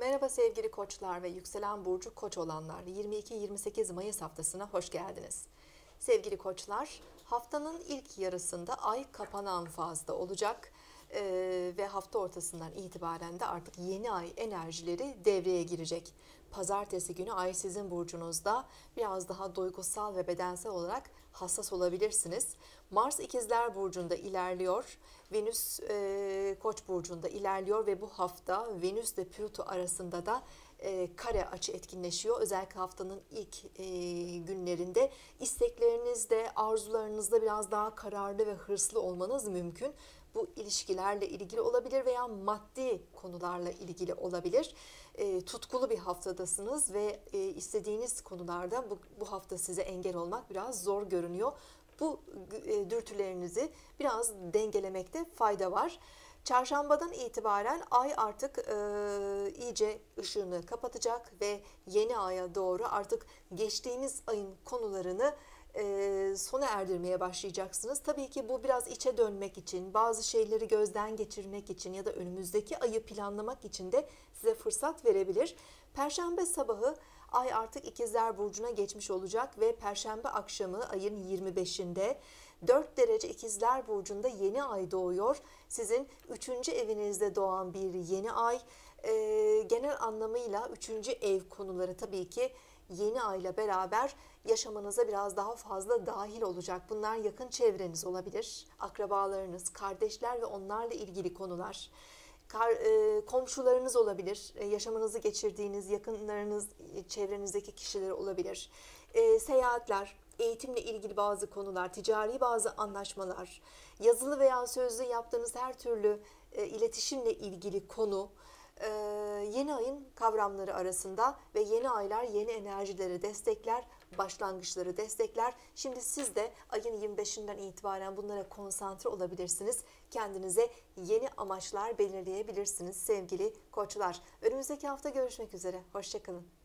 Merhaba sevgili koçlar ve yükselen burcu koç olanlar. 22-28 Mayıs haftasına hoş geldiniz. Sevgili koçlar, haftanın ilk yarısında ay kapanan fazda olacak Ee, ve hafta ortasından itibaren de artık yeni ay enerjileri devreye girecek. Pazartesi günü ay sizin burcunuzda biraz daha duygusal ve bedensel olarak hassas olabilirsiniz. Mars ikizler burcunda ilerliyor. Venüs e, koç burcunda ilerliyor ve bu hafta Venüs ile Plüto arasında da e, kare açı etkinleşiyor. Özellikle haftanın ilk e, günlerinde isteklerinizde, arzularınızda biraz daha kararlı ve hırslı olmanız mümkün. Bu ilişkilerle ilgili olabilir veya maddi konularla ilgili olabilir. E, tutkulu bir haftadasınız ve e, istediğiniz konularda bu, bu hafta size engel olmak biraz zor görünüyor. Bu e, dürtülerinizi biraz dengelemekte fayda var. Çarşambadan itibaren ay artık e, iyice ışığını kapatacak ve yeni aya doğru artık geçtiğimiz ayın konularını e, sona erdirmeye başlayacaksınız. Tabii ki bu biraz içe dönmek için, bazı şeyleri gözden geçirmek için ya da önümüzdeki ayı planlamak için de size fırsat verebilir. Perşembe sabahı ay artık ikizler burcuna geçmiş olacak ve perşembe akşamı ayın 25'inde 4 derece ikizler burcunda yeni ay doğuyor. Sizin 3. evinizde doğan bir yeni ay. E, genel anlamıyla 3. ev konuları tabii ki yeni ayla beraber yaşamanıza biraz daha fazla dahil olacak. Bunlar yakın çevreniz olabilir, akrabalarınız, kardeşler ve onlarla ilgili konular. Kar, e, komşularınız olabilir, e, yaşamanızı geçirdiğiniz yakınlarınız, e, çevrenizdeki kişiler olabilir. E, seyahatler, eğitimle ilgili bazı konular, ticari bazı anlaşmalar, yazılı veya sözlü yaptığınız her türlü e, iletişimle ilgili konu, e, yeni ayın kavramları arasında ve yeni aylar yeni enerjileri destekler, başlangıçları destekler. Şimdi siz de ayın 25'inden itibaren bunlara konsantre olabilirsiniz. Kendinize yeni amaçlar belirleyebilirsiniz sevgili koçlar. Önümüzdeki hafta görüşmek üzere. Hoşçakalın.